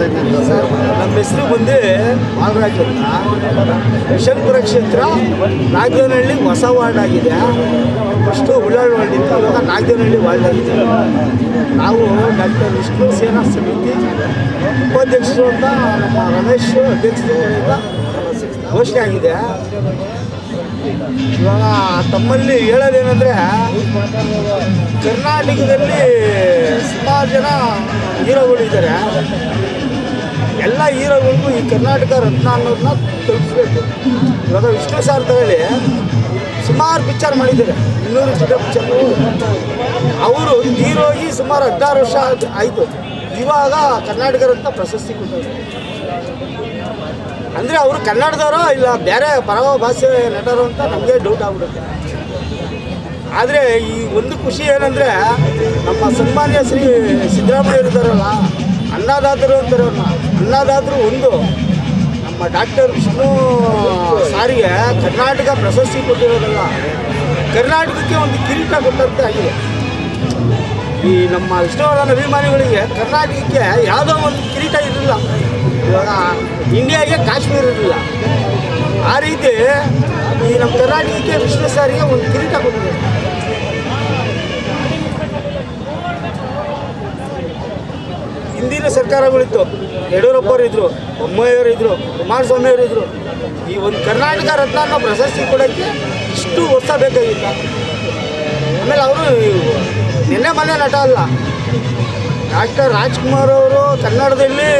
Sir ನಮ್ಮ ಹೆಸರು ಬಂದು ಬಾಲರಾಜ್ ಅಂತ ಯಶವಂತಪುರ ಕ್ಷೇತ್ರ ನಾಗದೇವನಹಳ್ಳಿ ಹೊಸ ವಾರ್ಡ್ ಆಗಿದೆ ಫಸ್ಟು ಉಳ್ಳಾಳ್ ವಾರ್ಡ್ ಇತ್ತು ಅವಾಗ ನಾಗೇನಹಳ್ಳಿ ವಾರ್ಡ್ ಆಗಿದೆ ನಾವು ಡಾಕ್ಟರ್ ವಿಷ್ಣು ಸೇನಾ ಸಮಿತಿ ಉಪಾಧ್ಯಕ್ಷರು ಅಂತ ನಮ್ಮ ರಮೇಶ್ ಅಧ್ಯಕ್ಷರಿಂದ ಘೋಷಣೆ ಆಗಿದೆ. ಇವಾಗ ತಮ್ಮಲ್ಲಿ ಹೇಳೋದೇನೆಂದರೆ, ಕರ್ನಾಟಕದಲ್ಲಿ ಸುಮಾರು ಜನ ಹೀರೋಗಳಿದ್ದಾರೆ. ಎಲ್ಲ ಹೀರೋಗಳಿಗೂ ಈ ಕರ್ನಾಟಕ ರತ್ನ ಅನ್ನೋದನ್ನ ತಲುಪಿಸ್ಬೇಕು. ಇವಾಗ ವಿಷ್ಣು ಸಾರ್ ತಗೊಳ್ಳಿ, ಸುಮಾರು ಪಿಕ್ಚರ್ ಮಾಡಿದ್ದಾರೆ. ಇನ್ನೂರು ಚಿತ್ರ ಪಿಕ್ಚರ್ ಅವರು ಹೀರೋಗಿ ಸುಮಾರು ಹದಿನಾರು ವರ್ಷ ಆಯ್ತು- ಇವಾಗ ಕರ್ನಾಟಕ ರತ್ನ ಪ್ರಶಸ್ತಿ ಕೊಟ್ಟರು ಅಂದರೆ ಅವರು ಕನ್ನಡದವರೋ ಇಲ್ಲ ಬೇರೆ ಪರವ ಭಾಷೆ ನಟರು ಅಂತ ನಮಗೆ ಡೌಟ್ ಆಗ್ಬಿಡುತ್ತೆ. ಆದರೆ ಈ ಒಂದು ಖುಷಿ ಏನಂದರೆ ನಮ್ಮ ಸನ್ಮಾನ್ಯ ಶ್ರೀ ಸಿದ್ದರಾಮಯ್ಯ ಇರ್ತಾರಲ್ಲ ಅನ್ನದಾತರು ಅಂತಾರಲ್ಲ ಅನ್ನದಾತರು ಒಂದು ನಮ್ಮ ಡಾಕ್ಟರ್ ವಿಷ್ಣು ಸಾರಿಗೆ ಕರ್ನಾಟಕ ಪ್ರಶಸ್ತಿ ಕೊಟ್ಟಿರೋದಲ್ಲ, ಕರ್ನಾಟಕಕ್ಕೆ ಒಂದು ಕಿರೀಟ ಕೊಟ್ಟಂತೆ ಆಗಿದೆ. ಈ ನಮ್ಮ ವಿಷ್ಣುವರ್ಧನ ಅಭಿಮಾನಿಗಳಿಗೆ ಕರ್ನಾಟಕಕ್ಕೆ ಯಾವುದೋ ಒಂದು ಕಿರೀಟ ಇರಲಿಲ್ಲ. ಇವಾಗ ಇಂಡಿಯಾಗೆ ಕಾಶ್ಮೀರ ಇರಲಿಲ್ಲ. ಆ ರೀತಿ ಈ ನಮ್ಮ ಕರ್ನಾಟಕಕ್ಕೆ ವಿಷ್ಣು ಸಾರಿಗೆ ಒಂದು ಕಿರೀಟ ಕೊಟ್ಟಿದೆ ಸರ್ಕಾರಗಳಿತ್ತು. ಯಡಿಯೂರಪ್ಪರು ಇದ್ರು ಬೊಮ್ಮಾಯಿಯವರು ಇದ್ರು ಕುಮಾರಸ್ವಾಮಿ ಅವರು ಇದ್ರು ಈ ಒಂದು ಕರ್ನಾಟಕ ರತ್ನ ಪ್ರಶಸ್ತಿ ಕೊಡೋಕ್ಕೆ ಇಷ್ಟು ವರ್ಷ ಬೇಕಾಗಿಲ್ಲ ಆಮೇಲೆ ಅವರು ನಿನ್ನೆ ಮನೆ ನಟ ಅಲ್ಲ. ಡಾಕ್ಟರ್ ರಾಜ್ಕುಮಾರ್ ಅವರು ಕನ್ನಡದಲ್ಲಿ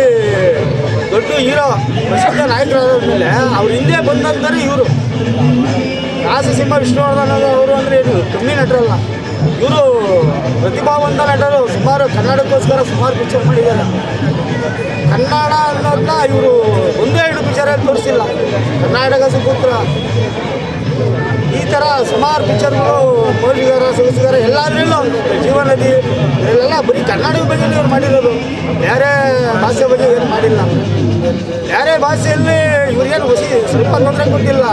ದೊಡ್ಡ ಹೀರೋ, ಪ್ರಸಿದ್ಧ ನಾಯಕರಾದ್ಮೇಲೆ ಅವ್ರ ಹಿಂದೆ ಬಂದಂತಾರೆ ಇವರು. ರಾಸಸಿಂಹ ವಿಷ್ಣುವರ್ಧನ್ ಅವರು ಅಂದರೆ ಏನು, ಕಮ್ಮಿ ನಟರಲ್ಲ. ಇವರು ಪ್ರತಿಭಾವಂತ ನಟರು ಸುಮಾರು ಕನ್ನಡಕ್ಕೋಸ್ಕರ ಸುಮಾರು ಪಿಕ್ಚರ್ ಮಾಡಿದ್ದಾರೆ. ಕನ್ನಡ ಅನ್ನೋದನ್ನ ಇವರು ಒಂದೇ ಎರಡು ಪಿಕ್ಚರಲ್ಲಿ ತೋರಿಸಿಲ್ಲ. ಕರ್ನಾಟಕ ಸುಪುತ್ರ. ಈ ಥರ ಸುಮಾರು ಪಿಕ್ಚರ್ಗಳು ಪೋಲಿಸಿದಾರ ಸೊಗಸಿಗಾರ ಎಲ್ಲಾದ್ರಲ್ಲೂ ಜೀವನದಿ ಇದರಲ್ಲೆಲ್ಲ ಬರೀ ಕನ್ನಡದ ಬಗ್ಗೆ ಇವ್ರು ಮಾಡಿರೋದು. ಬೇರೆ ಭಾಷೆ ಬಗ್ಗೆ ಏನು ಮಾಡಿಲ್ಲ. ಬೇರೆ ಭಾಷೆಯಲ್ಲಿ ಇವ್ರಿಗೇನು ಹೊಸಿ ಸ್ವಲ್ಪ ತೊಂದರೆ ಕೊಟ್ಟಿಲ್ಲ.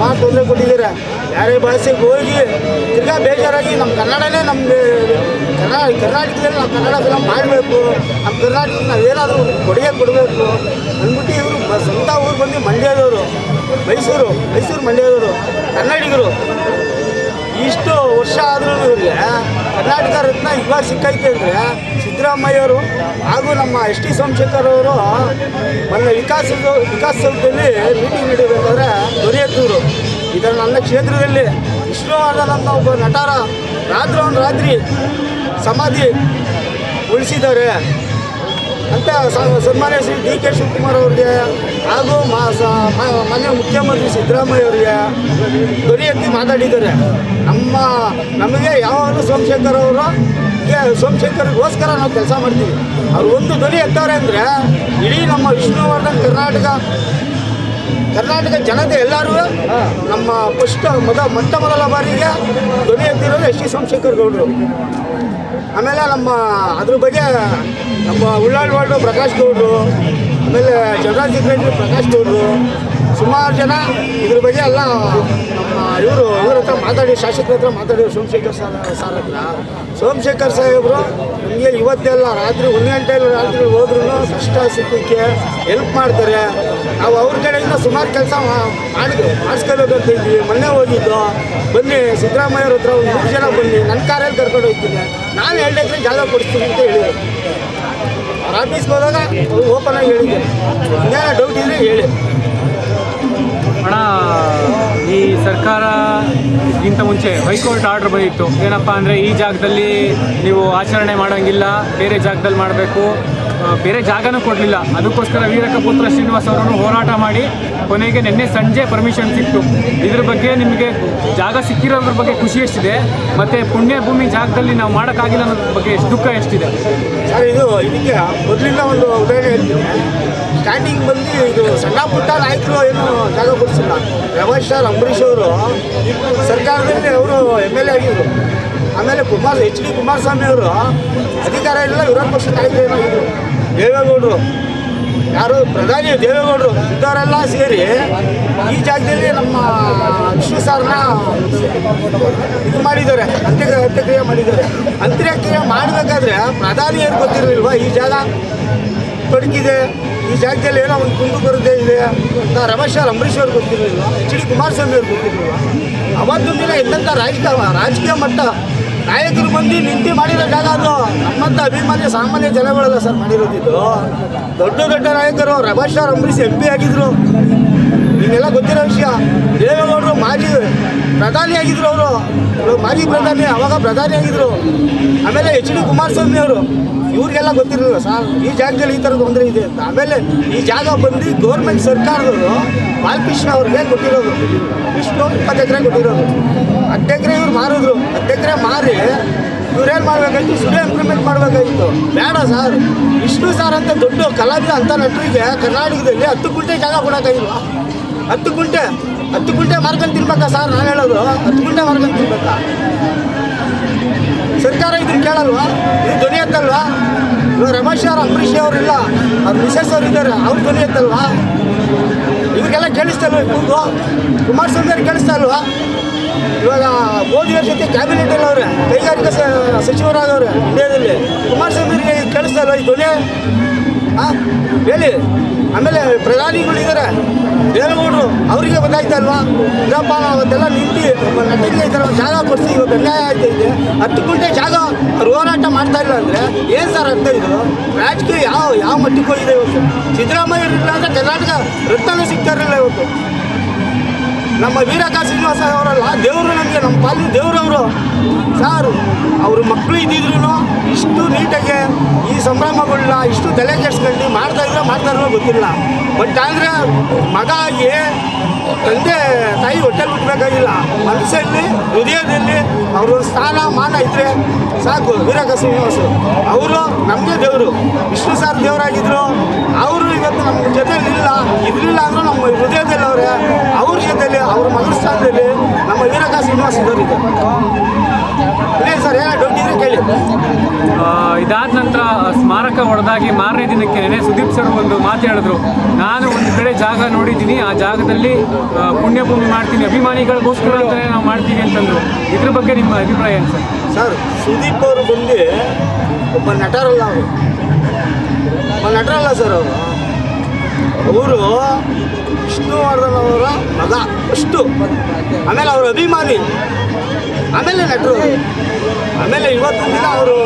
ಭಾಳ ತೊಂದರೆ ಕೊಟ್ಟಿದ್ದೀರ. ಬೇರೆ ಭಾಷೆಗೆ ಹೋಗಿ ತಿರ್ಗಾ ಬೇಜಾರಾಗಿ ನಮ್ಮ ಕನ್ನಡನೇ ನಮಗೆ ಕನ್ನಡ ಕರ್ನಾಟಕದಲ್ಲಿ ನಾವು ಕನ್ನಡ ಫಿಲಮ್ ಮಾಡಬೇಕು. ನಮ್ಮ ಕರ್ನಾಟಕಕ್ಕೆ ನಾವು ಏನಾದರೂ ಕೊಡುಗೆ ಕೊಡಬೇಕು ಅಂದ್ಬಿಟ್ಟು ಇವರು ಸ್ವಂತ ಊರು ಬಂದು ಮಂಡ್ಯದವರು, ಮೈಸೂರು ಮೈಸೂರು ಮಂಡ್ಯದವರು, ಕನ್ನಡಿಗರು. ಇಷ್ಟು ವರ್ಷ ಆದರೂ ಇವರಿಗೆ ಕರ್ನಾಟಕ ರತ್ನ ಇವಾಗ ಸಿಕ್ಕೈತೆ ಅಂದರೆ ಸಿದ್ದರಾಮಯ್ಯವರು ಹಾಗೂ ನಮ್ಮ ಎಸ್ ಟಿ ಸೋಮಶೇಖರ್ ಅವರು ಮೊನ್ನೆ ವಿಕಾಸ ವಿಕಾಸದಲ್ಲಿ ಮೀಟಿಂಗ್ ನೀಡಬೇಕಾದ್ರೆ ದೊರೆಯತ್ತೂರು. ಇದರ ನನ್ನ ಕ್ಷೇತ್ರದಲ್ಲಿ ವಿಷ್ಣುವರ್ಧನ್ ಒಬ್ಬ ನಟರ ರಾತ್ರಿ ರಾತ್ರಿ ಸಮಾಧಿ ಉಳಿಸಿದ್ದಾರೆ. ಅಂತ ಸನ್ಮಾನ್ಯ ಶ್ರೀ ಡಿ ಕೆ ಶಿವಕುಮಾರ್ ಅವ್ರಿಗೆ, ಹಾಗೂ ಮಾನ್ಯ ಮುಖ್ಯಮಂತ್ರಿ ಸಿದ್ದರಾಮಯ್ಯ ಅವರಿಗೆ ಧ್ವನಿ ಎತ್ತಿ ಮಾತಾಡಿದ್ದಾರೆ. ನಮ್ಮ ನಮಗೆ ಯಾವಾಗಲೂ ಸೋಮಶೇಖರ್ ಅವರು ಸೋಮಶೇಖರ್ಗೋಸ್ಕರ ನಾವು ಕೆಲಸ ಮಾಡ್ತೀವಿ. ಅವ್ರು ಒಂದು ಧ್ವನಿ ಎತ್ತವ್ರೆ ಅಂದರೆ ಇಡೀ ನಮ್ಮ ವಿಷ್ಣುವರ್ಧನ್ ಕರ್ನಾಟಕ ಕರ್ನಾಟಕ ಜನತೆ ಎಲ್ಲರೂ ನಮ್ಮ ಫಸ್ಟ್ ಮೊದ ಮೊಟ್ಟ ಮೊದಲ ಬಾರಿಗೆ ಧ್ವನಿ ಎತ್ತಿರೋದು ಎಸ್ ಟಿ ಸೋಮಶೇಖರ್ ಗೌಡರು. ಆಮೇಲೆ ನಮ್ಮ ಅದ್ರ ಬಗ್ಗೆ ನಮ್ಮ ಉಳ್ಳಾಳ್ ವಾರ್ಡು ಪ್ರಕಾಶ್ ಗೌಡರು ಆಮೇಲೆ ಜನರಲ್ ಸೆಕ್ರೆಟರಿ ಪ್ರಕಾಶ್ ಗೌಡರು ಸುಮಾರು ಜನ ಇದ್ರ ಬಗ್ಗೆ ಎಲ್ಲ ನಮ್ಮ ಇವರು ಇವ್ರ ಹತ್ರ ಮಾತಾಡಿ ಶಾಸಕರ ಹತ್ರ ಮಾತಾಡಿ ಸೋಮಶೇಖರ್ ಸರ್ ಸರ್ ಹತ್ರ. ಸೋಮಶೇಖರ್ ಸಾಹೇಬರು ನಮಗೆ ಇವತ್ತೆಲ್ಲ ರಾತ್ರಿ ಒಂದು ಗಂಟೆಯಲ್ಲಿ ರಾತ್ರಿ ಹೋದ್ರೂ ಕಷ್ಟ ಸುಖಕ್ಕೆ ಹೆಲ್ಪ್ ಮಾಡ್ತಾರೆ. ನಾವು ಅವ್ರ ಕಡೆಯಿಂದ ಸುಮಾರು ಕೆಲಸ ಮಾಡಿದ್ರು ಮಾಡಿಸ್ಕೊಳ್ಳೋದು ಅಂತ ಇದ್ವಿ. ಮೊನ್ನೆ ಹೋಗಿದ್ದು. ಬನ್ನಿ, ಸಿದ್ದರಾಮಯ್ಯವ್ರ ಹತ್ರ ಒಂದು ಮೂರು ಜನ ಬನ್ನಿ. ನನ್ನ ಕಾರಲ್ಲಿ ಕರ್ಕೊಂಡು ಹೋಗ್ತೀನಿ. ನಾನು ಎರಡು ಎಕರೆ ಜಾಗ ಕೊಡಿಸ್ತೀನಿ ಅಂತ ಹೇಳಿದರು. ಅವ್ರ ಆಫೀಸ್ಗೆ ಹೋದಾಗ ಓಪನ್ ಆಗಿ ಹೇಳಿದ್ದೆ ಇನ್ನೇನೋ ಡೌಟ್ ಇದ್ರೆ ಹೇಳಿ. ಅಣ್ಣ, ಈ ಸರ್ಕಾರ ಇಂತ ಮುಂಚೆ ಹೈಕೋರ್ಟ್ ಆರ್ಡರ್ ಬಂದಿತ್ತು. ಏನಪ್ಪ ಅಂದರೆ ಈ ಜಾಗದಲ್ಲಿ ನೀವು ಆಚರಣೆ ಮಾಡೋಂಗಿಲ್ಲ, ಬೇರೆ ಜಾಗದಲ್ಲಿ ಮಾಡಬೇಕು. ಬೇರೆ ಜಾಗನೂ ಕೊಡಲಿಲ್ಲ. ಅದಕ್ಕೋಸ್ಕರ ವೀರಕಪುತ್ರ ಶ್ರೀನಿವಾಸ್ ಅವರನ್ನು ಹೋರಾಟ ಮಾಡಿ ಕೊನೆಗೆ ನಿನ್ನೆ ಸಂಜೆ ಪರ್ಮಿಷನ್ ಸಿಕ್ತು. ಇದ್ರ ಬಗ್ಗೆ ನಿಮಗೆ ಜಾಗ ಸಿಕ್ಕಿರೋದ್ರ ಬಗ್ಗೆ ಖುಷಿ ಎಷ್ಟಿದೆ? ಮತ್ತು ಪುಣ್ಯ ಭೂಮಿ ಜಾಗದಲ್ಲಿ ನಾವು ಮಾಡೋಕ್ಕಾಗಿಲ್ಲ ಅನ್ನೋದ್ರ ಬಗ್ಗೆ ಎಷ್ಟು ದುಃಖ ಎಷ್ಟಿದೆ? ಸರ್, ಇದು ಇದಕ್ಕೆ ಮೊದಲಿಂದ ಒಂದು ಸ್ಟಾರ್ಟಿಂಗ್ ಬಂದು ಇದು ಸಣ್ಣ ಪುಟ್ಟ ನಾಯಕರು ಏನು ಜಾಗ ಕೊಡಿಸಿಲ್ಲ. ರಮೇಶ್ ಸರ್ ಅಂಬರೀಷ್ ಅವರು ಸರ್ಕಾರದಲ್ಲಿ ಅವರು ಎಂ ಎಲ್ ಎ ಆಗಿದ್ರು. ಆಮೇಲೆ ಕುಮಾರ್ ಎಚ್ ಡಿ ಕುಮಾರಸ್ವಾಮಿ ಅವರು ಅಧಿಕಾರ ಇಲ್ಲ, ವಿರೋಧ ಪಕ್ಷ ನಾಯಕರೇನಾಗಿದ್ರು ದೇವೇಗೌಡರು. ಯಾರು ಪ್ರಧಾನಿ ದೇವೇಗೌಡರು ಇಂಥವರೆಲ್ಲ ಸೇರಿ ಈ ಜಾಗದಲ್ಲಿ ನಮ್ಮ ವಿಷ್ಣು ಸಾರನ್ನ ಇದು ಮಾಡಿದ್ದಾರೆ ಅಂತ್ಯ ಅಂತ್ಯಕ್ರಿಯೆ ಮಾಡಿದ್ದಾರೆ. ಅಂತ್ಯಕ್ರಿಯೆ ಮಾಡಬೇಕಾದ್ರೆ ಪ್ರಧಾನಿಯರು ಗೊತ್ತಿರಲಿಲ್ವಾ? ಈ ಜಾಗ ತೊಡಗಿದೆ ಈ ಜಾಗದಲ್ಲಿ ಏನೋ ಒಂದು ಕುಂದು ಬರುತ್ತೆ ಇದೆ ಅಂತ ರಮೇಶ್ ಅವ್ರು ಅಂಬರೀಷ್ ಅವ್ರಿಗೆ ಗೊತ್ತಿರಲಿಲ್ಲ ಎಚ್ ಡಿ ಕುಮಾರಸ್ವಾಮಿ ಅವ್ರಿಗೆ ಗೊತ್ತಿರಲಿಲ್ಲ ಅವತ್ತೊಂದು ದಿನ ರಾಜಕೀಯ ರಾಜಕೀಯ ಮಟ್ಟ ನಾಯಕರು ಬಂದು ನಿಂತಿ ಅದು ನಮ್ಮಂಥ ಅಭಿಮಾನಿ ಸಾಮಾನ್ಯ ಜನಗಳೆಲ್ಲ ಸರ್ ಮಾಡಿರೋದಿದ್ದು ದೊಡ್ಡ ದೊಡ್ಡ ನಾಯಕರು, ರಮೇಶ್ ಅವ್ರು ಅಂಬರೀಷ್ ಎಂ ಪಿ ಆಗಿದ್ರು. ನಿಮಗೆಲ್ಲ ಗೊತ್ತಿರೋ ವಿಷಯ, ದೇವೇಗೌಡರು ಮಾಜಿ ಪ್ರಧಾನಿ ಆಗಿದ್ರು ಅವರು. ಮಾಜಿ ಪ್ರಧಾನಿ, ಅವಾಗ ಪ್ರಧಾನಿ ಆಗಿದ್ರು. ಆಮೇಲೆ ಎಚ್ ಡಿ ಕುಮಾರಸ್ವಾಮಿ ಅವರು. ಇವ್ರಿಗೆಲ್ಲ ಗೊತ್ತಿರಲಿಲ್ಲ ಸರ್. ಈ ಜಾಗದಲ್ಲಿ ಈ ಥರ ತೊಂದರೆ ಇದೆ ಅಂತ. ಆಮೇಲೆ ಈ ಜಾಗ ಬಂದು ಗೌರ್ಮೆಂಟ್ ಸರ್ಕಾರದವರು ಬಾಲಕೃಷ್ಣ ಅವ್ರಿಗೆ ಕೊಟ್ಟಿರೋದು. ಇಷ್ಟು ಇಪ್ಪತ್ತು ಎಕರೆ ಕೊಟ್ಟಿರೋದು. ಹತ್ತು ಎಕರೆ ಇವ್ರು ಮಾರಿದ್ರು. ಇವ್ರೇನು ಸುಳ್ಳು ಇಂಪ್ಲಿಮೆಂಟ್ ಮಾಡಬೇಕಾಗಿತ್ತು ಬೇಡ ಸರ್. ವಿಷ್ಣು ಸರ್ ಅಂತ ದೊಡ್ಡ ಕಲಾವಿದ ಅಂತ ನಟರಿಗೆ ಕರ್ನಾಟಕದಲ್ಲಿ ಹತ್ತು ಗುಂಟೆ ಜಾಗ ಕೊಡೋಕ್ಕಾಗಿಲ್ವಾ? ಹತ್ತು ಗುಂಟೆ ಹತ್ತು ಗುಂಟೆ ಮಾರ್ಕೊಂಡು ತಿನ್ಬೇಕಾ ಸರ್ ನಾನು ಹೇಳೋದು? ಹತ್ತು ಗುಂಟೆ ಮಾರ್ಕೊಂಡು ತಿನ್ಬೇಕಾ? ಸರ್ಕಾರ ಇದನ್ನ ಕೇಳಲ್ವಾ? ಇದು ಧ್ವನಿ ಎತ್ತಲ್ವಾ? ಇವಾಗ ರಮೇಶ್ ಅವ್ರು ಅಂಬರೀಷ್ ಅವರಿಲ್ಲ, ಅವ್ರ ಮಿಸಸ್ ಅವ್ರು ಇದ್ದಾರೆ, ಅವ್ರ ಧ್ವನಿ ಎತ್ತಲ್ವಾ? ಇವ್ರಿಗೆಲ್ಲ ಕೇಳಿಸ್ತಲ್ವ ಕೂಗು ಕುಮಾರಸ್ವಾಮಿ ಅವ್ರಿಗೆ ಕೇಳಿಸ್ತಾ ಇಲ್ವಾ? ಇವಾಗ ಮೋದಿ ಜೊತೆ ಕ್ಯಾಬಿನೆಟ್ ಅವ್ರೆ, ಕೈಗಾರಿಕಾ ಸಚಿವರಾದವ್ರೆ ಇಂಡಿಯಾದಲ್ಲಿ. ಕುಮಾರಸ್ವಾಮಿ ಕೇಳಿಸ್ತಾ ಇಲ್ವಾ ಈ ಧ್ವನಿ? ಹಾಂ ಹೇಳಿ. ಆಮೇಲೆ ಪ್ರಧಾನಿಗಳಿದ್ದಾರೆ ದೇವೇಗೌಡರು, ಅವರಿಗೆ ಗೊತ್ತಾಯ್ತಾ ಅಲ್ವಾ ನಾವು ಅವತ್ತೆಲ್ಲ ನಿಂತು ನಟಿಗೆ ಈ ಥರ ಜಾಗ ಕೊಡಿಸಿ, ಇವತ್ತು ಅನ್ಯಾಯ ಆಗ್ತಾ ಇದೆ. ಹತ್ತು ಗುಂಟೆ ಜಾಗ ಅವ್ರು ಹೋರಾಟ ಮಾಡ್ತಾ ಇಲ್ಲ ಅಂದರೆ ಏನು ಸರ್ ಅರ್ಥ ಇದು? ರಾಜಕೀಯ ಯಾವ ಯಾವ ಮಟ್ಟಕ್ಕೆ ಹೋಗಿದೆ ಇವತ್ತು? ಸಿದ್ದರಾಮಯ್ಯ ಇರಲಿಲ್ಲ ಅಂದರೆ ಕರ್ನಾಟಕ ರಕ್ತನೂ ಸಿಗ್ತಾ ಇರಲಿಲ್ಲ ಇವತ್ತು. ನಮ್ಮ ವೀರಕ ಶ್ರೀನಿವಾಸ ಅವರಲ್ಲ, ದೇವರು ನಮಗೆ, ನಮ್ಮ ಪಾಲಿ ದೇವರವರು ಸರ್, ಅವರು ಮಕ್ಕಳು ಇದ್ದಿದ್ರು ಇಷ್ಟು ನೀಟಾಗಿ ಈ ಸಂಭ್ರಮಗಳನ್ನ ಇಷ್ಟು ತಲೆ ಕೆಡ್ಸ್ಕೊಂಡು ಮಾಡ್ತಾ ಇದ್ರೆ ಮಾಡ್ತಾ ಗೊತ್ತಿಲ್ಲ. ಬಟ್ ಆದರೆ ಮಗ ಆಗಿ ತಂದೆ, ತಾಯಿ ಹೊಟ್ಟೆಲಿ ಬಿಟ್ಬೇಕಾಗಿಲ್ಲ. ಮನಸ್ಸಲ್ಲಿ, ಹೃದಯದಲ್ಲಿ ಅವರು ಸ್ಥಾನ, ಮಾನ ಇದ್ರೆ ಸಾಕು ವೀರಕ ಶ್ರೀನಿವಾಸ ಅವರು. ನಮಗೆ ದೇವರು. ವಿಷ್ಣು ಸಾರ್ ದೇವರಾಗಿದ್ರು. ಅವರು ಇವತ್ತು ನಮ್ಮ ಜೊತೆಯಲ್ಲಿ ಇಲ್ಲ ಇರಲಿಲ್ಲ ಅಂದ್ರೆ ನಮ್ಮ ಹೃದಯದಲ್ಲಿ ಅವರೇ ಅವ್ರ ಜೊತೆಲಿ ಅವ್ರ ಮಗನ ಸ್ಥಾನದಲ್ಲಿ ನಮ್ಮ ವೀರಕ ಶ್ರೀನಿವಾಸ ಇದ್ದವರು ಇದ್ದಾರೆ ಸರ್ ಏನೋ ಡೌಟ್ ಇದ್ರೆ ಕೇಳಿ ಇದಾದ ನಂತರ ಸ್ಮಾರಕ ಹೊಡೆದಾಗಿ ಮಾರನೇ ದಿನಕ್ಕೆ ಸುದೀಪ್ ಸರ್ ಒಂದು ಮಾತು ಹೇಳಿದ್ರು. ನಾನು ಒಂದು ಕಡೆ ಜಾಗ ನೋಡಿದ್ದೀನಿ ಆ ಜಾಗದಲ್ಲಿ ಪುಣ್ಯಭೂಮಿ ಮಾಡ್ತೀನಿ ಅಭಿಮಾನಿಗಳಿಗೋಸ್ಕರ ಅಂತಲೇ ನಾವು ಮಾಡ್ತೀವಿ ಅಂತಂದ್ರು. ಇದ್ರ ಬಗ್ಗೆ ನಿಮ್ಮ ಅಭಿಪ್ರಾಯ ಏನು ಸರ್? ಸರ್ ಸುದೀಪ್ ಅವರು ಬಂದು ಒಬ್ಬ ನಟರಲ್ಲ ಅವರು. ಒಬ್ಬ ನಟರಲ್ಲ ಸರ್ ಅವರು. ಅವರು ವಿಷ್ಣುವರ್ಧನ್ ಅವರ ಮಗ. ಅಷ್ಟು. ಆಮೇಲೆ ಅವ್ರ ಅಭಿಮಾನಿ. ಆಮೇಲೆ ನಟರು. ಆಮೇಲೆ ಇವತ್ತು ದಿನ ಅವರು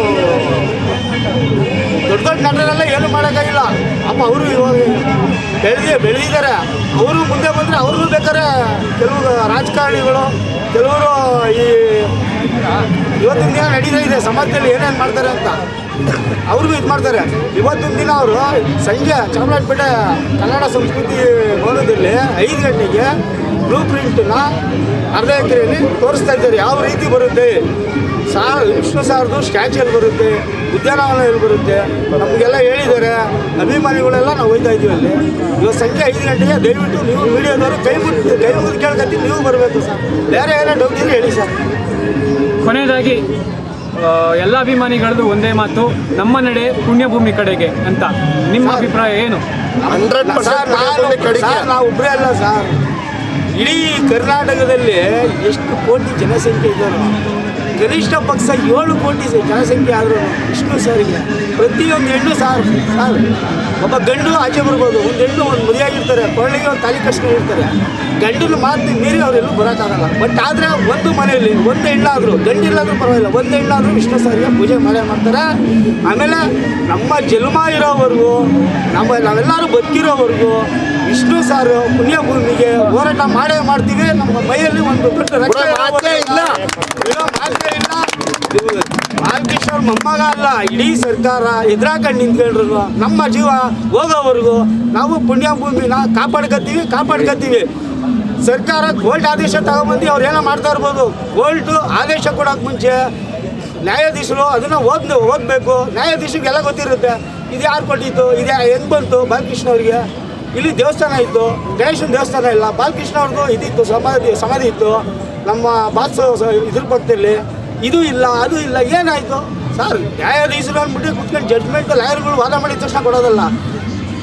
ದೊಡ್ಡ ದೊಡ್ಡ ನಟರೆಲ್ಲ ಏನು ಮಾಡೋಕ್ಕಾಗಿಲ್ಲ. ಅಪ್ಪ ಅವರು ಇವಾಗ ಬೆಳೆದಿ, ಬೆಳೆದಿದ್ದಾರೆ. ಅವರು ಮುಂದೆ ಬಂದರೆ ಅವ್ರಿಗೂ ಬೇಕಾದ್ರೆ ಕೆಲವು ರಾಜಕಾರಣಿಗಳು, ಕೆಲವರು ಈ ಇವತ್ತಿನ ದಿನ ನಡೀತಾ ಇದೆ. ಸಮಾಜದಲ್ಲಿ ಏನೇನು ಮಾಡ್ತಾರೆ ಅಂತ ಅವ್ರಿಗೂ ಇದು ಮಾಡ್ತಾರೆ. ಇವತ್ತಿನ ದಿನ ಅವರು ಸಂಜೆ ಚಾಮರಾಜಪೇಟೆ ಕನ್ನಡ ಸಂಸ್ಕೃತಿ ಭವನದಲ್ಲಿ ಐದು ಗಂಟೆಗೆ ಬ್ಲೂ ಪ್ರಿಂಟನ್ನ ಅರ್ಧ ಎಕರೆಯಲ್ಲಿ ತೋರಿಸ್ತಾ ಇದ್ದಾರೆ. ಯಾವ ರೀತಿ ಬರುತ್ತೆ? ಸಾ, ವಿಷ್ಣು ಸಾರ್ದು ಸ್ಟ್ಯಾಚು ಎಲ್ಲಿ ಬರುತ್ತೆ ಉದ್ಯಾನವನ ಎಲ್ಲಿ ಬರುತ್ತೆ. ನಮಗೆಲ್ಲ ಹೇಳಿದ್ದಾರೆ. ಅಭಿಮಾನಿಗಳೆಲ್ಲ ನಾವು ಹೋಗ್ತಾ ಇದ್ದೀವಿ ಅಲ್ಲಿ. ಇವತ್ತು ಸಂಜೆ ಐದು ಗಂಟೆಗೆ ದಯವಿಟ್ಟು ನೀವು ಮೀಡಿಯಾದವರು ಕೈ ಮುಗಿದು ಕೈ ಮುಗಿದು ಕೇಳ್ಕತ್ತಿ ನೀವು ಬರಬೇಕು ಸರ್. ಬೇರೆ ಏನೋ ಡೌಟ್ ಇದ್ರೆ ಹೇಳಿ ಸರ್. ಕೊನೆಯದಾಗಿ ಎಲ್ಲ ಅಭಿಮಾನಿಗಳದ್ದು ಒಂದೇ ಮಾತು ನಮ್ಮ ನಡೆ ಪುಣ್ಯಭೂಮಿ ಕಡೆಗೆ ಅಂತ. ನಿಮ್ಮ ಅಭಿಪ್ರಾಯ ಏನು? ಹಂಡ್ರೆಡ್ ಪರ್ಸೆಂಟ್ ನಾವು ಒಬ್ಬರೇ ಅಲ್ಲ ಸರ್. ಇಡೀ ಕರ್ನಾಟಕದಲ್ಲಿ ಎಷ್ಟು ಕೋಟಿ ಜನಸಂಖ್ಯೆ ಇದ್ದಾರೆ ಕನಿಷ್ಠ ಪಕ್ಷ ಏಳು ಕೋಟಿ ಜನಸಂಖ್ಯೆ ಆದರೂ ವಿಷ್ಣು ಸರ್ಗೆ ಪ್ರತಿಯೊಂದು ಹೆಣ್ಣು ಸಾರ್ ಸಾರ್. ಒಬ್ಬ ಗಂಡು ಆಚೆ ಬರ್ಬೋದು, ಒಂದು ಹೆಣ್ಣು ಒಂದು ಮದುವೆಯಾಗಿರ್ತಾರೆ ಕೊಳ್ಳಿಗೆ ಒಂದು ತಾಲಿ ಇರ್ತಾರೆ. ಗಂಡನ ಮಾತು ಮೀರಿ ಅವರೆಲ್ಲೂ ಬರೋಕ್ಕಾಗಲ್ಲ. ಬಟ್ ಆದರೆ ಒಂದು ಮನೆಯಲ್ಲಿ ಒಂದು ಹೆಣ್ಣಾದರೂ, ಗಂಡಿಲ್ಲಾದರೂ ಪರವಾಗಿಲ್ಲ, ಒಂದು ಹೆಣ್ಣಾದರೂ ವಿಷ್ಣು ಸಾರಿಗೆ ಪೂಜೆ ಮಾಡೇ ಮಾಡ್ತಾರೆ. ಆಮೇಲೆ ನಮ್ಮ ಜನ್ಮ ಇರೋವರೆಗೂ, ನಮ್ಮ ನಾವೆಲ್ಲರೂ ಬದುಕಿರೋವರೆಗೂ ವಿಷ್ಣು ಸಾರು ಪುಣ್ಯಭೂಮಿಗೆ ಹೋರಾಟ ಮಾಡೇ ಮಾಡ್ತೀವಿ. ನಮ್ಮ ಮೈಯಲ್ಲಿ ಒಂದು ದೊಡ್ಡ ಮಾತೇ ಇಲ್ಲ. ಮಾತೇ ಇಲ್ಲ. ಬಾಲಕೃಷ್ಣ ಮೊಮ್ಮಗ ಅಲ್ಲ ಇಡೀ ಸರ್ಕಾರ ಎದುರಾಕಂಡು ನಿಂತ್ಕೊಂಡ್ರು ನಮ್ಮ ಜೀವ ಹೋಗೋವರೆಗೂ ನಾವು ಪುಣ್ಯಭೂಮಿನ ಕಾಪಾಡ್ಕೊತೀವಿ ಕಾಪಾಡ್ಕೊತೀವಿ ಸರ್ಕಾರ ಕೋರ್ಟ್ ಆದೇಶ ತಗೊಂಬಂದು ಅವ್ರು ಏನೋ ಮಾಡ್ತಾ ಇರ್ಬೋದು. ಕೋರ್ಟು ಆದೇಶ ಕೊಡೋಕೆ ಮುಂಚೆ ನ್ಯಾಯಾಧೀಶರು ಅದನ್ನು ಓದ್ ಓದಬೇಕು. ನ್ಯಾಯಾಧೀಶರಿಗೆಲ್ಲ ಗೊತ್ತಿರುತ್ತೆ. ಇದು ಯಾರು ಕೊಟ್ಟಿತ್ತು? ಇದು ಹೆಂಗ್ ಬಂತು ಬಾಲಕೃಷ್ಣ ಅವರಿಗೆ ಇಲ್ಲಿ ದೇವಸ್ಥಾನ ಇತ್ತು, ಗಣೇಶನ ದೇವಸ್ಥಾನ ಇಲ್ಲ, ಬಾಲಕೃಷ್ಣ ಅವ್ರದ್ದು ಇದಿತ್ತು, ಸಮಾಧಿ ಸಮಾಧಿ ಇತ್ತು. ನಮ್ಮ ಬಾಸ್ ಇದ್ರ ಪಕ್ಕದಲ್ಲಿ ಇದು ಇಲ್ಲ, ಅದು ಇಲ್ಲ, ಏನಾಯಿತು? ಸರ್, ನ್ಯಾಯಾಧೀಶರು ಅಂದ್ಬಿಟ್ಟು ಕುತ್ಕೊಂಡು ಜಡ್ಜ್ಮೆಂಟ್ ಲಾಯರ್ಗಳು ವಾದ ಮಾಡಿದ ತಕ್ಷಣ ಕೊಡೋದಲ್ಲ.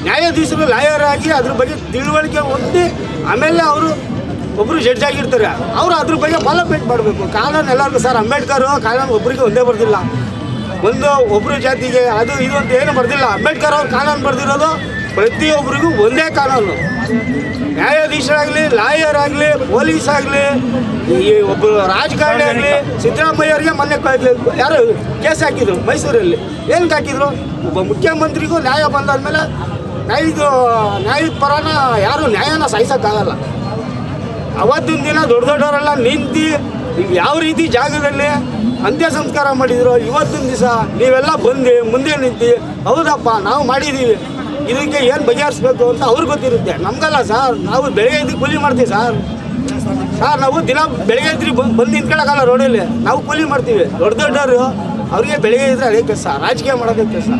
ನ್ಯಾಯಾಧೀಶರು ಲಾಯರ್ ಆಗಿ ಅದ್ರ ಬಗ್ಗೆ ತಿಳುವಳಿಕೆ ಹೊಂದಿ ಆಮೇಲೆ ಅವರು ಒಬ್ಬರು ಜಡ್ಜ್ ಆಗಿರ್ತಾರೆ. ಅವರು ಅದ್ರ ಬಗ್ಗೆ ಡೆವಲಪ್ಮೆಂಟ್ ಮಾಡಬೇಕು. ಕಾನೂನು ಎಲ್ಲರಿಗೂ ಸರ್, ಅಂಬೇಡ್ಕರ್ ಕಾನೂನು ಒಬ್ಬರಿಗೆ ಒಂದೇ ಬರ್ದಿಲ್ಲ. ಒಂದು ಒಬ್ಬರು ಜಾತಿಗೆ ಅದು ಇದು ಅಂತ ಏನು ಬರ್ದಿಲ್ಲ. ಅಂಬೇಡ್ಕರ್ ಅವ್ರು ಕಾನೂನು ಬರ್ದಿರೋದು ಪ್ರತಿಯೊಬ್ಬರಿಗೂ ಒಂದೇ ಕಾನೂನು. ನ್ಯಾಯಾಧೀಶರಾಗಲಿ ಲಾಯರ್ ಆಗಲಿ ಪೊಲೀಸ್ ಆಗಲಿ ಈ ಒಬ್ಬರು ರಾಜಕಾರಣಿ ಆಗಲಿ ಸಿದ್ದರಾಮಯ್ಯವ್ರಿಗೆ ಮೊನ್ನೆ ಯಾರು ಕೇಸ್ ಹಾಕಿದ್ರು ಮೈಸೂರಲ್ಲಿ. ಏನಕ್ಕೆ ಹಾಕಿದ್ರು? ಒಬ್ಬ ಮುಖ್ಯಮಂತ್ರಿಗೂ ನ್ಯಾಯ ಬಂದಾದ್ಮೇಲೆ ನ್ಯಾಯದ ನ್ಯಾಯದ ಪರನ ಯಾರು ನ್ಯಾಯನ ಸಹಿಸೋಕ್ಕಾಗಲ್ಲ. ಅವತ್ತಿನ ದಿನ ದೊಡ್ಡ ದೊಡ್ಡವರೆಲ್ಲ ನಿಂತು ನೀವು ಯಾವ ರೀತಿ ಜಾಗದಲ್ಲಿ ಅಂತ್ಯ ಸಂಸ್ಕಾರ ಮಾಡಿದ್ರು ಇವತ್ತಿನ ದಿವಸ ನೀವೆಲ್ಲ ಬಂದು, ಮುಂದೆ ನಿಂತು, ಹೌದಪ್ಪ, ನಾವು ಮಾಡಿದ್ದೀವಿ. ಇದಕ್ಕೆ ಏನು ಬಗೆಹರಿಸ್ಬೇಕು ಅಂತ ಅವ್ರಿಗೆ ಗೊತ್ತಿರುತ್ತೆ. ನಮಗಲ್ಲ ಸರ್, ನಾವು ಬೆಳಗ್ಗೆ ಇದ್ದು ಕೂಲಿ ಮಾಡ್ತೀವಿ ಸರ್. ಸರ್, ನಾವು ದಿನ ಬೆಳಗ್ಗೆ ಇದ್ರಿ ಬಂದು ನಿಂತ್ಕೊಳ್ಳೋಕ್ಕಲ್ಲ ರೋಡಲ್ಲಿ ನಾವು ಕೂಲಿ ಮಾಡ್ತೀವಿ. ದೊಡ್ಡ ದೊಡ್ಡವರು, ಅವ್ರಿಗೆ ಬೆಳಗ್ಗೆ ಇದ್ರೆ ಅದೇ ಕೆಲಸ, ರಾಜಕೀಯ ಮಾಡೋದೇ ಕೆಲಸ.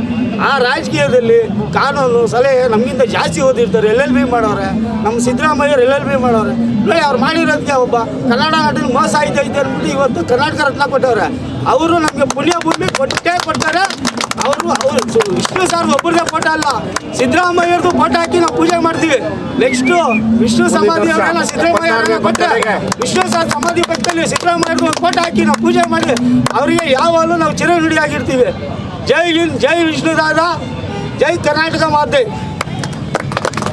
ಆ ರಾಜಕೀಯದಲ್ಲಿ ಕಾನೂನು, ಸಲಹೆ ನಮಗಿಂತ ಜಾಸ್ತಿ ಓದಿರ್ತಾರೆ. ಎಲ್ ಎಲ್ ಬಿ ಮಾಡೋರೆ, ನಮ್ಮ ಸಿದ್ದರಾಮಯ್ಯವ್ರು ಎಲ್ ಎಲ್ ಬಿ ಮಾಡೋರೆ. ನೋಡಿ, ಅವ್ರು ಮಾಡಿರೋದಕ್ಕೆ ಒಬ್ಬ ಕನ್ನಡ ನಾಡಿನ ಮೋಸ ಐತೆ ಅಂದ್ಬಿಟ್ಟು ಇವತ್ತು ಕರ್ನಾಟಕ ರತ್ನ ಕೊಟ್ಟವ್ರೆ. ಅವರು ನಮಗೆ ಪುಣ್ಯ ಭೂಮಿ ಕೊಟ್ಟೇ ಕೊಡ್ತಾರೆ. ಅವರು ವಿಷ್ಣು ಸರ್ ಒಬ್ಬರದೇ ಫೋಟೋ ಅಲ್ಲ. ಸಿದ್ದರಾಮಯ್ಯವ್ರದ್ದು ಫೋಟೋ ಹಾಕಿ ನಾವು ಪೂಜೆ ಮಾಡ್ತೀವಿ. ನೆಕ್ಸ್ಟ್ ವಿಷ್ಣು ಸಮಾಧಿ ಅವರನ್ನ ಸಿದ್ದರಾಮಯ್ಯ ಕೊಟ್ಟರೆ ವಿಷ್ಣು ಸರ್ ಸಮಾಧಿ ಪಕ್ಕದಲ್ಲಿ ಸಿದ್ದರಾಮಯ್ಯವ್ರದ್ದು ಒಂದು ಫೋಟೋ ಹಾಕಿ ನಾವು ಪೂಜೆ ಮಾಡಿ ಅವರಿಗೆ ಯಾವಾಗಲೂ ನಾವು ಚಿರನುಡಿಯಾಗಿರ್ತೀವಿ. ಜೈ ಹಿಂದ್ ಜೈ ವಿಷ್ಣುದಾದ ಜೈ ಕರ್ನಾಟಕ ಮಾತೆ.